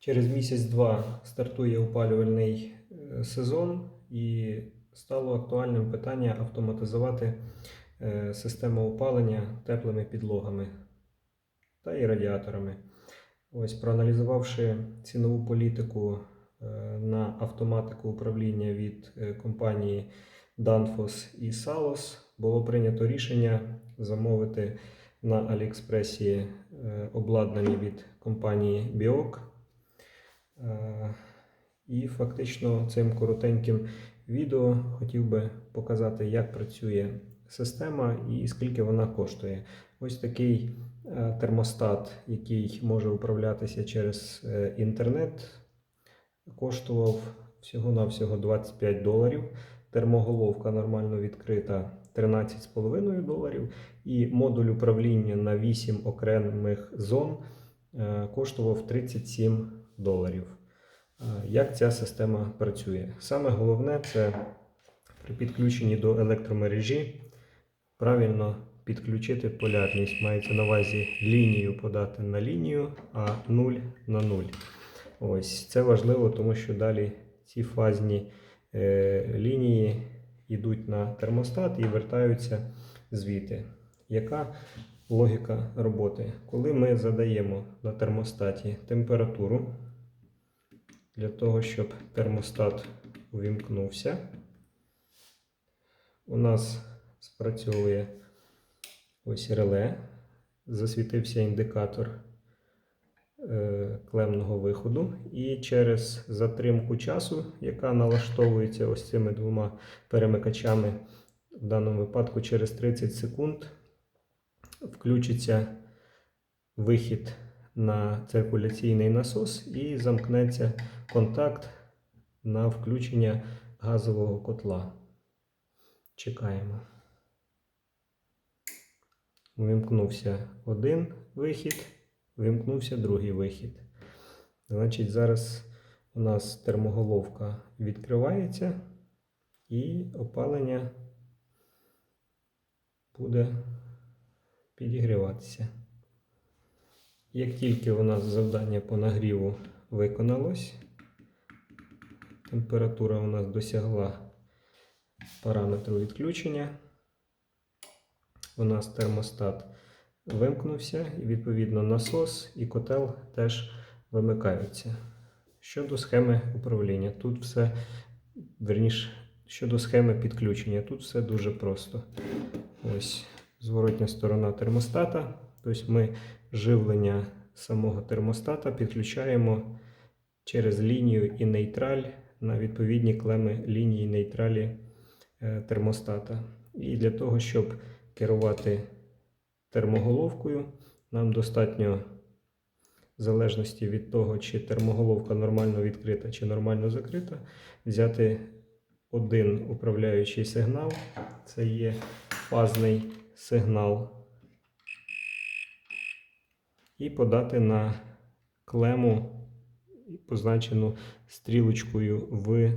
Через місяць-два стартує опалювальний е, сезон і стало актуальним питання автоматизувати е, систему опалення теплими підлогами та і радіаторами. Ось проаналізувавши цінову політику е, на автоматику управління від компанії Danfoss і Salos, було прийнято рішення замовити на Аліекспресі обладнання від компанії Biok. Е, І фактично цим коротеньким відео хотів би показати, як працює система і скільки вона коштує. Ось такий е, термостат, який може управлятися через е, інтернет, коштував всього-навсього 25 доларів. Термоголовка нормально відкрита 13,5 доларів. І модуль управління на 8 окремих зон коштував 37 доларів. Е, Як ця система працює? Саме головне це при підключенні до електромережі правильно підключити полярність. Мається на увазі лінію подати на лінію, а 0 на 0. Ось це важливо, тому що далі ці фазні е, лінії йдуть на термостат і вертаються звідти. Яка логіка роботи? Коли ми задаємо на термостаті температуру для того, щоб термостат увімкнувся, у нас спрацьовує ось реле, засвітився індикатор е, клемного виходу, і через затримку часу, яка налаштовується ось цими двома перемикачами, в даному випадку через 30 секунд, включиться вихід на циркуляційний насос і замкнеться контакт на включення газового котла. Чекаємо. Вимкнувся один вихід, вимкнувся другий вихід. Значить, зараз у нас термоголовка відкривається і опалення буде підігріватися. Як тільки у нас завдання по нагріву виконалось, температура у нас досягла параметру відключення. У нас термостат вимкнувся, і відповідно насос і котел теж вимикаються. Щодо схеми управління, тут все, верніше, щодо схеми підключення, тут все дуже просто. Ось зворотня сторона термостата. Тобто ми живлення самого термостата підключаємо через лінію і нейтраль на відповідні клеми лінії нейтралі е, термостата. І для того, щоб керувати термоголовкою, нам достатньо, в залежності від того, чи термоголовка нормально відкрита чи нормально закрита, взяти один управляючий сигнал. Це є фазний сигнал. І подати на клему, позначену стрілочкою в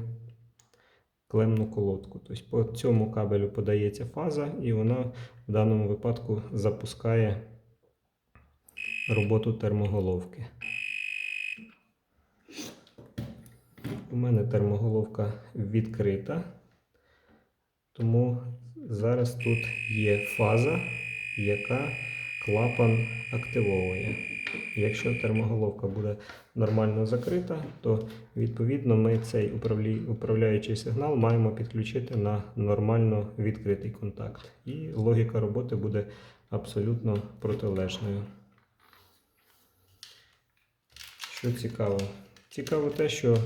клемну колодку. Тобто по цьому кабелю подається фаза, і вона в даному випадку запускає роботу термоголовки. У мене термоголовка відкрита, тому зараз тут є фаза, яка клапан активовує. Якщо термоголовка буде нормально закрита, то відповідно ми цей управляючий сигнал маємо підключити на нормально відкритий контакт. І логіка роботи буде абсолютно протилежною. Що цікаво? Цікаво те, що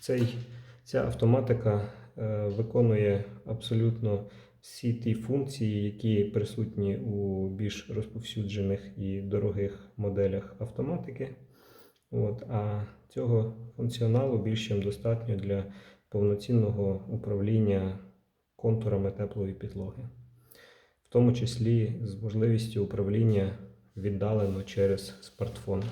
цей, ця автоматика виконує абсолютно всі ті функції, які присутні у більш розповсюджених і дорогих моделях автоматики. От, а цього функціоналу більш ніж достатньо для повноцінного управління контурами теплої підлоги, в тому числі з можливістю управління віддалено через смартфон.